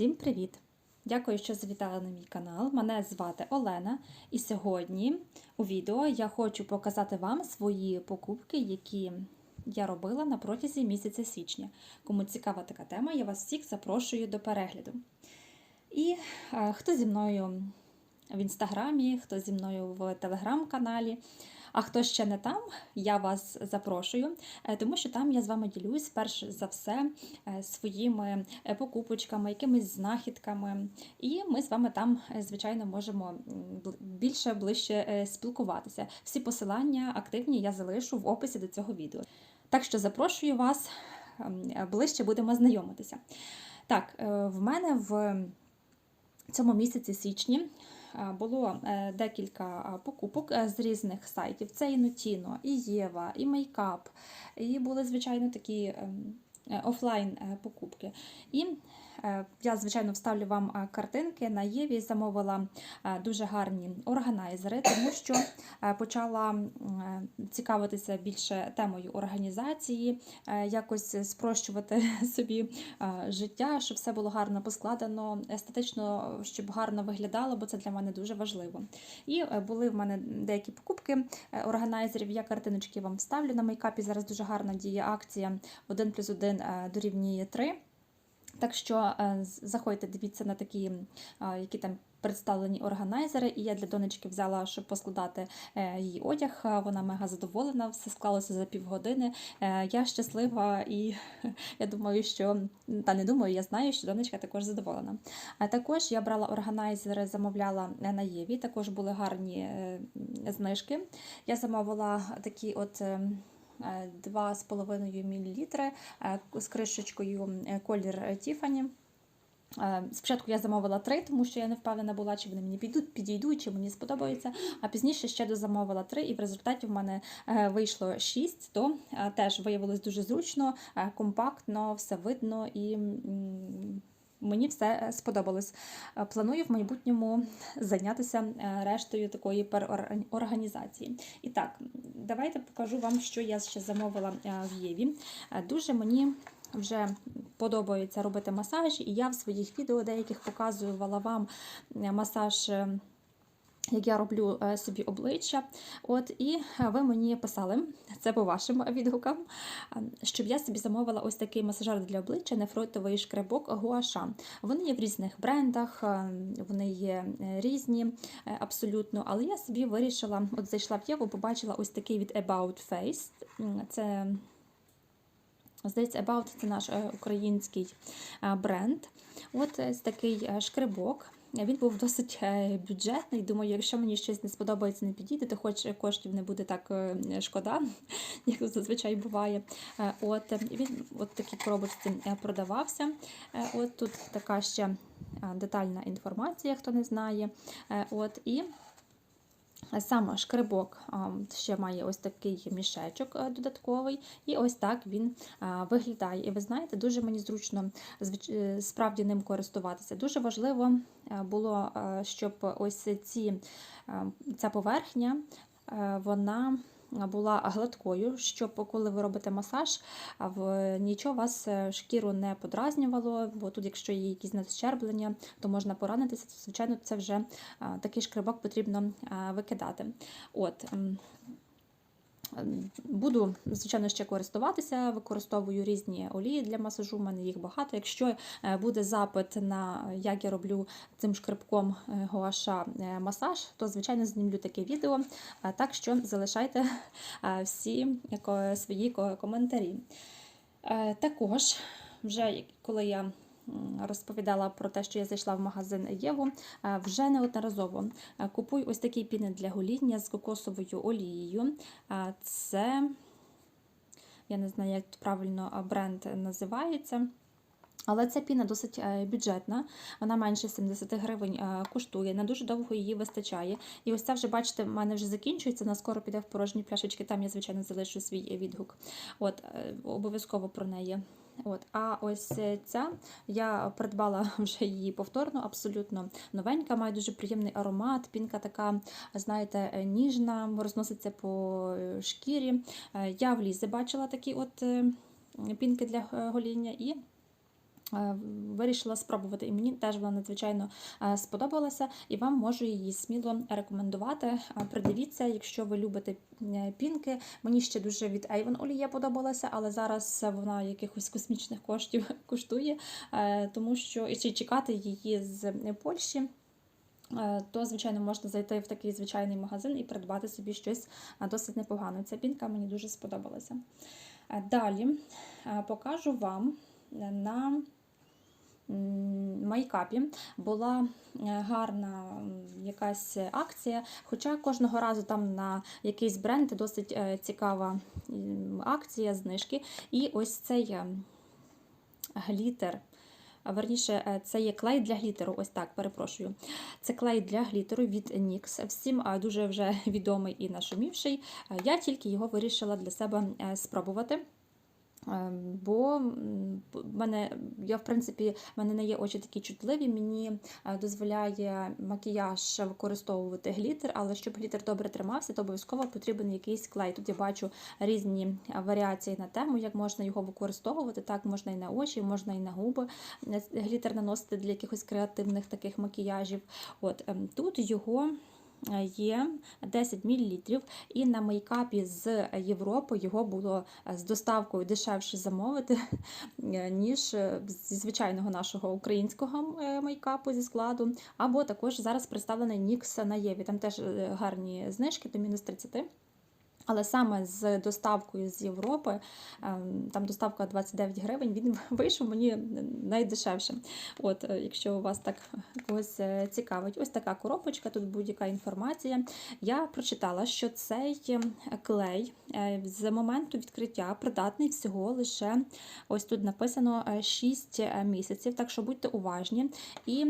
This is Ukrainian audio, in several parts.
Всім привіт! Дякую, що завітали на мій канал. Мене звати Олена, і сьогодні у відео я хочу показати вам свої покупки, які я робила на протязі місяця січня. Кому цікава така тема, я вас всіх запрошую до перегляду. І е, хто зі мною в інстаграмі, хто зі мною в телеграм-каналі. А хто ще не там, я вас запрошую, е, тому що там я з вами ділюсь перш за все е, своїми е, покупочками, якимись знахідками. І ми з вами там, звичайно, можемо більше ближче спілкуватися. Всі посилання активні я залишу в описі до цього відео. Так що запрошую вас ем, ближче будемо знайомитися. Так, в мене в цьому місяці січні було е, декілька е, покупок е, з різних сайтів. Це і Nutino, і Єва, і Мейкап, і були, звичайно, такі ем, е, офлайн е, покупки. І е, я, звичайно, вставлю вам е, картинки. На Єві замовила е, дуже гарні органайзери, тому що е, почала е, цікавитися більше темою організації, е, якось спрощувати собі е, життя, щоб все було гарно поскладено, естетично, щоб гарно виглядало, бо це для мене дуже важливо. І е, були в мене деякі покупки е, органайзерів. Я картиночки вам вставлю на мейкапі. Зараз дуже гарна діє акція 1 плюс 1 дорівнює 3. Так що е, заходьте, дивіться на такі, які там представлені органайзери. І я для донечки взяла, щоб поскладати е, її одяг. Вона мега задоволена, все склалося за півгодини. Е, Я щаслива і я думаю, що та не думаю, я знаю, що донечка також задоволена. А також я брала органайзери, замовляла е, на Єві. Також були гарні е, знижки. Я замовила такі от. Е, е, 2,5 мл е, з кришечкою е, колір Тіфані. Спочатку я замовила три, тому що я не впевнена була, чи вони мені підуть, підійдуть, чи мені сподобаються. А пізніше ще дозамовила три, і в результаті в мене е, вийшло шість. То е, теж виявилось дуже зручно, е, компактно, все видно і. Мені все е, сподобалось. Е, Планую в майбутньому зайнятися е, рештою такої переорганізації. І так, давайте покажу вам, що я ще замовила в Єві. Дуже мені вже подобається робити масаж, і я в своїх відео деяких показувала вам масаж. Як я роблю е, собі обличчя, от і е, ви мені писали це по вашим відгукам, е, щоб я собі замовила ось такий масажер для обличчя, нефритовий шкребок Гуаша. Вони є в різних брендах, вони є різні абсолютно. Але я собі вирішила, от зайшла в Єву, побачила ось такий від About Face. Це Здається, About це наш український бренд. От такий шкребок. Він був досить е, бюджетний. Думаю, якщо мені щось не сподобається, не підійде, то хоч коштів не буде так е, шкода, як зазвичай буває. Е, От він от такі коробочці е, продавався. Е, От тут така ще е, детальна інформація, хто не знає. Е, От і Саме шкребок ще має ось такий мішечок е, додатковий, і ось так він виглядає. І ви знаєте, дуже мені зручно е, справді ним користуватися. Дуже важливо е, було, е, щоб ось ці, е, ця поверхня е, вона була гладкою, щоб коли ви робите масаж, нічого вас е, шкіру не подразнювало, бо тут, якщо є якісь надщерблення, то можна поранитися. То, звичайно, це вже такий шкребок потрібно викидати. От. Буду, звичайно, ще користуватися, використовую різні олії для масажу, у мене їх багато. Якщо е, буде запит на як я роблю цим шкребком е, гуаша е, масаж, то, звичайно, знімлю таке відео. Так що залишайте всі свої коментарі. Також, вже коли я розповідала про те, що я зайшла в магазин Єву, е, вже неодноразово е, купую ось такі піни для гоління з кокосовою олією. Е, Це, я не знаю, як правильно бренд називається. Але ця піна досить бюджетна, вона менше 70 гривень коштує, на дуже довго її вистачає. І ось ця вже, бачите, в мене вже закінчується, вона скоро піде в порожні пляшечки, там я, звичайно, залишу свій відгук. От, обов'язково про неї. От, а ось е, ця я придбала вже її повторно, абсолютно новенька, має дуже приємний аромат. Пінка така, знаєте, е, ніжна, розноситься по е, шкірі. Я в лізі бачила такі от пінки для гоління і вирішила спробувати, і мені теж вона надзвичайно е, сподобалася, і вам можу її сміло рекомендувати. Е, Придивіться, якщо ви любите е, пінки. Мені ще дуже від Avon олія подобалася, але зараз вона якихось космічних коштів коштує, е, тому що і ще чекати її з Польщі. е, То, звичайно, можна зайти в такий звичайний магазин і придбати собі щось е, досить непогане. Ця пінка мені дуже сподобалася. Е, Далі е, покажу вам е, на майкапі була е, гарна якась акція, хоча кожного разу там на якийсь бренд досить е, цікава акція, знижки. І ось цей е, глітер. Верніше, це є клей для глітеру. Ось так, перепрошую. Це клей для глітеру від NYX. Всім дуже вже відомий і нашумівший. Я тільки його вирішила для себе спробувати. Е, Бо в мене я в принципі в мене не є очі такі чутливі. Мені е, дозволяє макіяж використовувати глітер, але щоб глітер добре тримався, то обов'язково потрібен якийсь клей. Тут я бачу різні варіації на тему, як можна його використовувати. Так можна і на очі, можна і на губи. Е, Глітер наносити для якихось креативних таких макіяжів. От ем, тут його є 10 мл, і на мейкапі з Європи його було е, з доставкою дешевше замовити, е, ніж е, зі звичайного нашого українського мейкапу зі складу. Або також зараз представлений Нікс на Єві. Там теж гарні знижки до мінус 30. Але саме з доставкою з Європи, ем, там доставка 29 гривень, він вийшов мені найдешевше. От, е, якщо у вас так когось е, цікавить, ось така коробочка, тут будь-яка інформація. Я прочитала, що цей е, клей е, з моменту відкриття придатний всього лише ось тут написано е, 6 місяців, так що будьте уважні. І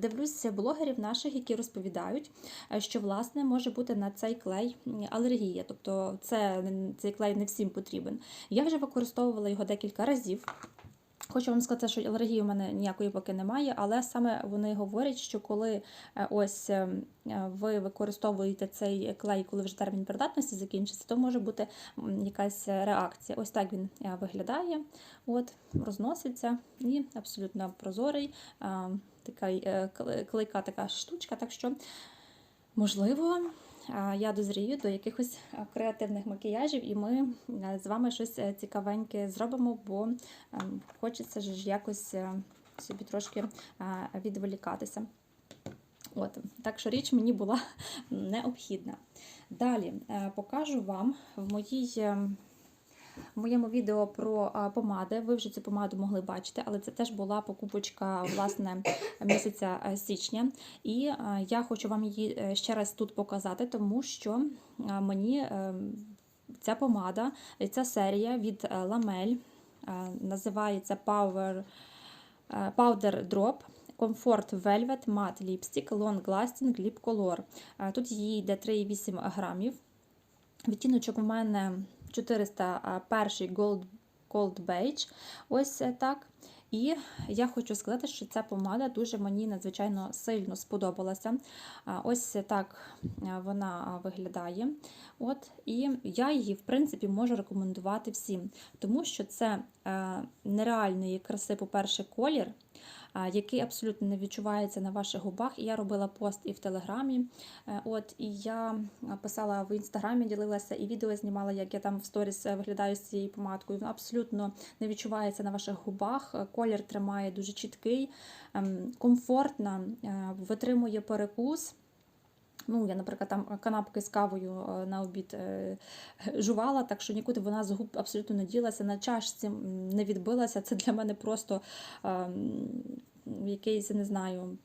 дивлюся блогерів наших, які розповідають, що власне може бути на цей клей алергія. Тобто це, цей клей не всім потрібен. Я вже використовувала його декілька разів. Хочу вам сказати, що алергії у мене ніякої поки немає, але саме вони говорять, що коли е, ось е, ви використовуєте цей клей, коли вже термін придатності закінчиться, то може бути якась реакція. Ось так він е, виглядає, от, розноситься і абсолютно прозорий, така клейка така штучка. Так що, можливо, я дозрію до якихось креативних макіяжів, і ми е, з вами щось е, цікавеньке зробимо, бо ем, хочеться ж якось е, собі трошки відволікатися. От, так що річ мені була необхідна. Далі е, покажу вам в моїй. В моєму відео про помади. Ви вже цю помаду могли бачити, але це теж була покупочка власне місяця е, січня. І е, я хочу вам її е, ще раз тут показати, тому що мені ця помада, ця серія від е, називається Power, Powder Drop. Comfort Velvet Matte Lipstick Long Lasting Lip Color. Тут її йде 3,8 грамів. Відтіночок у мене 401 Gold, Gold Beige. Ось е, так. І я хочу сказати, що ця помада дуже мені надзвичайно сильно сподобалася. Ось так е, вона виглядає. От, І я її, в принципі, можу рекомендувати всім, тому що це е, нереальної краси, по-перше, колір, який абсолютно не відчувається на ваших губах. І я робила пост і в Телеграмі. Е, От, і я писала в інстаграмі, ділилася і відео знімала, як я там в сторіс е, виглядаю з цією помадкою. Вона абсолютно не відчувається на ваших губах. Е, Колір тримає дуже чіткий, комфортно, комфортна, е, витримує перекус. Ну, я, наприклад, там канапки з кавою е, на обід е, жувала, так що нікуди вона з губ абсолютно не ділася, на чашці не відбилася. Це для мене просто ем, якийсь, не знаю,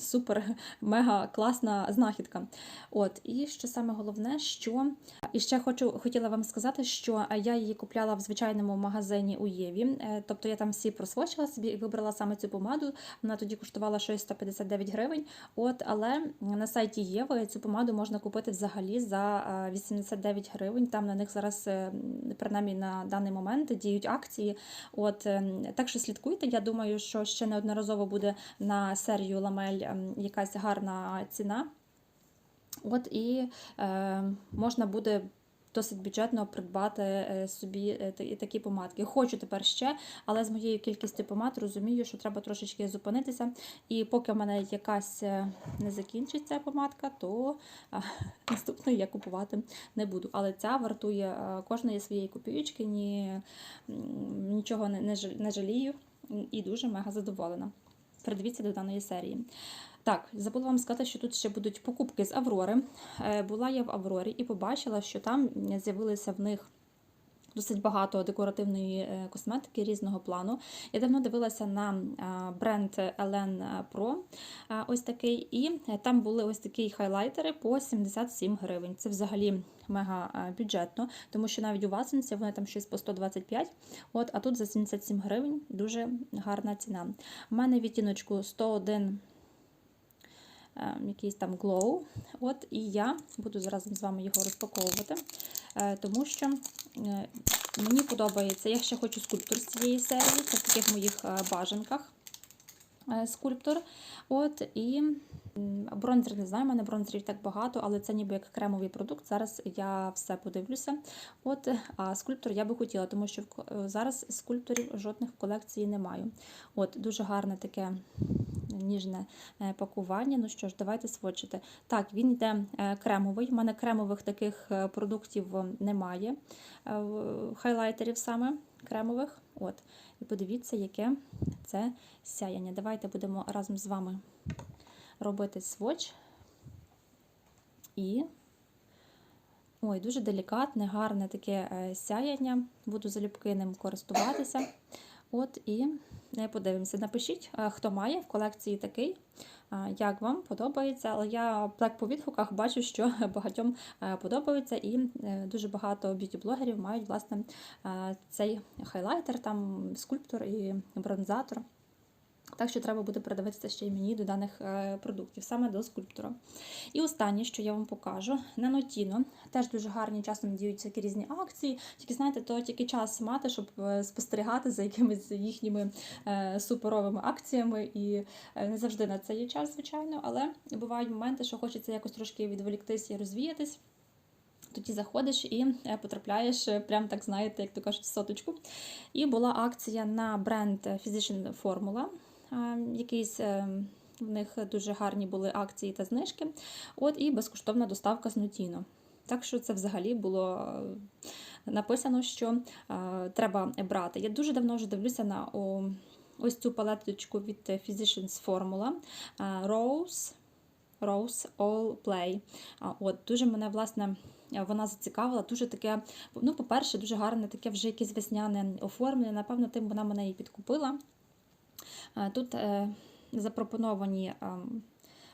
супер мега класна знахідка. От, і що саме головне, що і ще хочу хотіла вам сказати, що я її купляла в звичайному магазині у Єві. Е, Тобто я там всі просвочила собі і вибрала саме цю помаду. Вона тоді коштувала щось 159 гривень. От, але на сайті Єви цю помаду можна купити взагалі за е, 89 гривень. Там на них зараз, е, принаймні на даний момент, діють акції. От, ем, так що слідкуйте. Я думаю, що ще неодноразово буде на серію Ламель якась гарна ціна. От і е, можна буде досить бюджетно придбати е, собі е, такі помадки. Хочу тепер ще, але з моєю кількістю помад розумію, що треба трошечки зупинитися. І поки в мене якась е, не закінчиться помадка, то наступної я купувати не буду. Але ця вартує кожної своєї копійочки, ні, нічого не жалію і дуже мега задоволена. Придивіться до даної серії. Так, забула вам сказати, що тут ще будуть покупки з Аврори. Е, Була я в Аврорі і побачила, що там з'явилися в них. Досить багато декоративної е, косметики різного плану. Я давно дивилася на бренд Elen Pro, ось такий, і е, там були ось такі хайлайтери по 77 гривень. Це взагалі мега бюджетно, тому що навіть у Васенці вони там щось по 125, от, а тут за 77 гривень дуже гарна ціна. У мене відтіночку 101 е, якийсь там glow. От, і я буду разом з вами його розпаковувати, е, тому що е, мені подобається. Я ще хочу скульптор з цієї серії, це в таких моїх е, бажанках. Скульптор. От, і бронзер не знаю, в мене бронзерів так багато, але це ніби як кремовий продукт. Зараз я все подивлюся. От, а скульптор я би хотіла, тому що е, зараз скульпторів жодних в колекції не маю. От, дуже гарне таке ніжне е, пакування. Ну що ж, давайте сводчити. Так, він йде е, кремовий. У мене кремових таких продуктів немає. Хайлайтерів саме кремових. От. І подивіться, яке це сяяння. Давайте будемо разом з вами робити сводч. І ой, дуже делікатне, гарне таке е, сяяння. Буду залюбки ним користуватися. От і е, подивимося. Напишіть, е, хто має в колекції такий, як вам подобається. Але я так по відгуках бачу, що багатьом подобається, і дуже багато б'юті-блогерів мають власне цей хайлайтер, там скульптор і бронзатор. Так що треба буде передивитися ще й мені до даних е, продуктів, саме до скульптора. І останнє, що я вам покажу, на Notino. Теж дуже гарні часом діють всякі різні акції. Тільки знаєте, то тільки час мати, щоб е, спостерігати за якимись їхніми е, суперовими акціями. І не завжди на це є час, звичайно, але бувають моменти, що хочеться якось трошки відволіктись і розвіятись. Тоді заходиш і потрапляєш, прям так знаєте, як то кажуть, в соточку. І була акція на бренд Physician Formula. Е, Якийсь е, в них дуже гарні були акції та знижки. От і безкоштовна доставка з Notino. Так що це взагалі було е, написано, що е, треба брати. Я дуже давно вже дивлюся на ось цю палеточку від Physicians Formula е, Rose. Rose All Play. От, дуже мене, власне, вона зацікавила. Дуже таке, ну, по-перше, дуже гарне таке вже якесь весняне оформлення. Напевно, тим вона мене і підкупила. А, Тут е, запропоновані ем,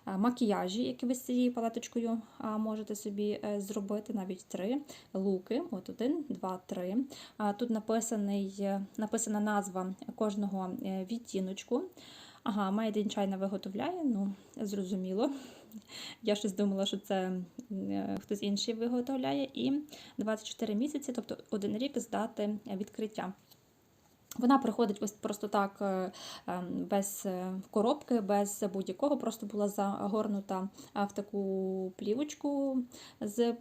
е, макіяжі, які ви з цією палеточкою можете собі е, зробити, навіть три луки. От один, два, три. Тут написаний, е, написана назва кожного е, відтіночку. Ага, Made in виготовляє, ну, зрозуміло. Я щось думала, що це е, хтось інший виготовляє. І 24 місяці, тобто один рік з дати відкриття. Вона приходить ось просто так, е, е, без е, коробки, без будь-якого, просто була загорнута в таку плівочку з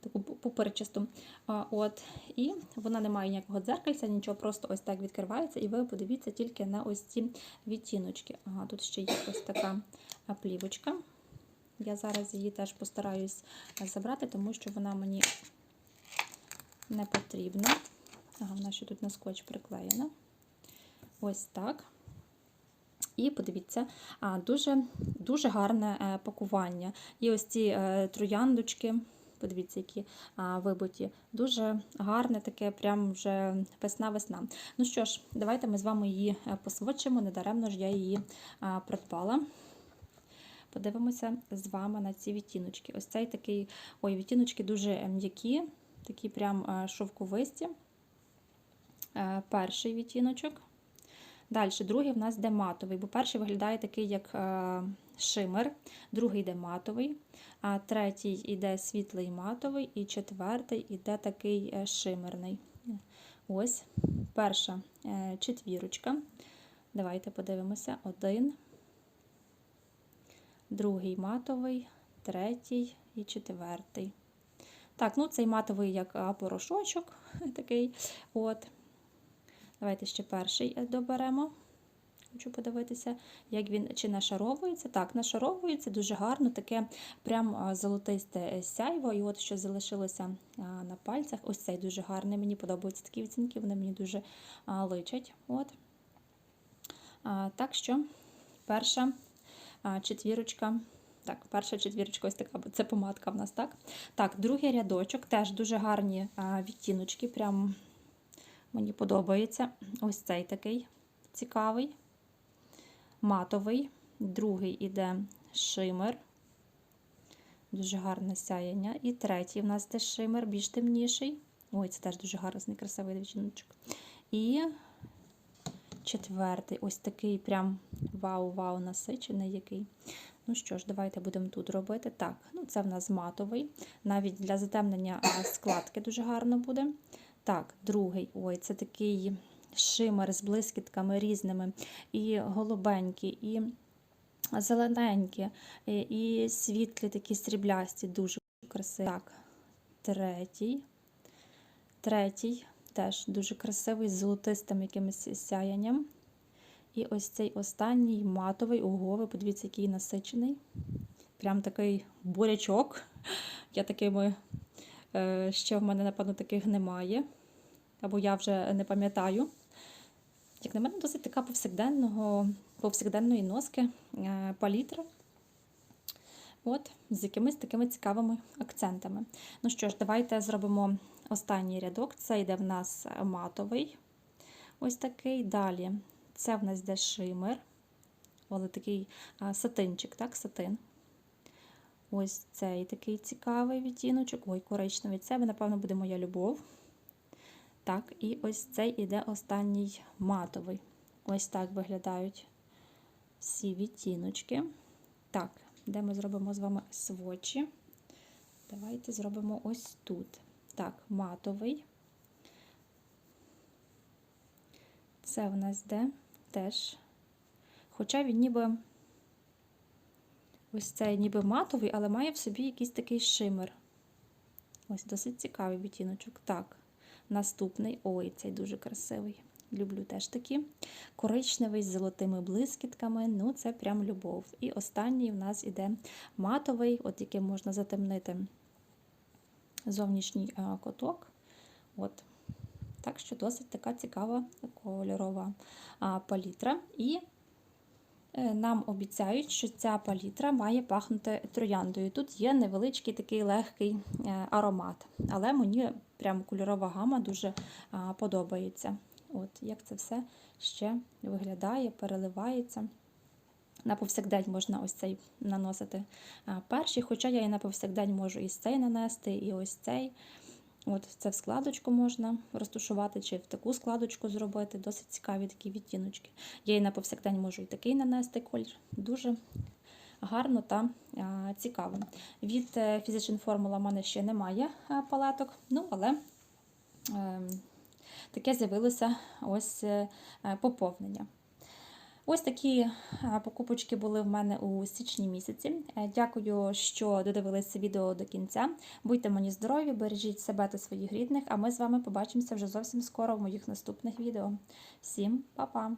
таку пуперчасту. А, От, і вона не має ніякого дзеркальця, нічого, просто ось так відкривається, і ви подивіться тільки на ось ці відтіночки. Ага, тут ще є ось така плівочка. Я зараз її теж постараюсь забрати, тому що вона мені не потрібна. Ага, вона ще тут на скотч приклеєна. Ось так. І подивіться, дуже дуже гарне е, пакування. І ось ці е, трояндочки, подивіться, які вибиті. Дуже гарне, таке, прям вже весна-весна. Ну що ж, давайте ми з вами її е, посвочимо, недаремно ж я її придбала. Подивимося з вами на ці відтіночки. Ось цей такий, ой, відтіночки дуже м'які, такі прям шовковисті. Е, Перший відтіночок. Далі, другий в нас йде матовий, бо перший виглядає такий, як е, шимер, другий йде матовий, третій йде світлий матовий, і четвертий йде такий е, шимерний. Ось перша четвірочка. Давайте подивимося: один, другий матовий, третій і четвертий. Так, ну цей матовий як порошочок такий. От. Давайте ще перший е, доберемо. Хочу подивитися, як він чи нашаровується. Так, нашаровується дуже гарно, таке прям золотисте е, сяйво. І от що залишилося на пальцях. Ось цей дуже гарний. Мені подобаються такі відцінки, вони мені дуже личать. От. Так що перша четвірочка. Так, перша четвірочка, ось така, це помадка в нас, так? Так, другий рядочок, теж дуже гарні відтіночки, прям мені подобається. Ось цей такий цікавий, матовий. Другий іде шимер. Дуже гарне сяєння. І третій в нас теж шимер, більш темніший. Ой, це теж дуже гарний, красивий відтіночок. І четвертий, ось такий прям вау-вау насичений який. Ну що ж, давайте будемо тут робити. Так, ну це в нас матовий. Навіть для затемнення складки дуже гарно буде. Так, другий. Ой, це такий шимер з блискітками різними. І голубенькі, і зелененькі, і, світлі, такі сріблясті, дуже красиві. Так, третій. Третій. Теж дуже красивий, з золотистим якимось сяянням. І ось цей останній матовий, ого, ви подивіться, який насичений. Прям такий бурячок. Я такими ще в мене, напевно, таких немає. Або я вже не пам'ятаю. Як на мене, досить така повсякденного, повсякденної носки е, палітра. От, з якимись такими цікавими акцентами. Ну що ж, давайте зробимо останній рядок. Це йде в нас матовий. Ось такий. Далі це в нас йде шимер. Але такий сатинчик, так, сатин. Ось цей такий цікавий відтіночок. Ой, коричневий. Це, напевно, буде моя любов. Так, і ось цей іде останній матовий. Ось так виглядають всі відтіночки. Так, де ми зробимо з вами свочі? Давайте зробимо ось тут. Так, матовий. Це в нас де теж. Хоча він ніби ось цей ніби матовий, але має в собі якийсь такий шимер. Ось досить цікавий відтіночок. Так, наступний ой, цей дуже красивий. Люблю теж такі. Коричневий з золотими блискітками, ну це прям любов. І останній в нас іде матовий, от яким можна затемнити зовнішній коток. От. Так що досить така цікава кольорова палітра. І нам обіцяють, що ця палітра має пахнути трояндою. Тут є невеличкий такий легкий е, аромат, але мені прям кольорова гама дуже подобається. От, Як це все ще виглядає, переливається. На повсякдень можна ось цей наносити перший, хоча я і на повсякдень можу і цей нанести, і ось цей. От Це в складочку можна розташувати, чи в таку складочку зробити. Досить цікаві такі відтіночки. Я і на повсякдень можу і такий нанести колір. Дуже гарно та а, цікаво. Від Physician Formula в мене ще немає палеток, ну, але. Е, таке з'явилося ось е, поповнення. Ось такі е, покупочки були в мене у січні місяці. Е, дякую, що додивилися відео до кінця. Будьте мені здорові, бережіть себе та своїх рідних, а ми з вами побачимося вже зовсім скоро в моїх наступних відео. Всім па-па!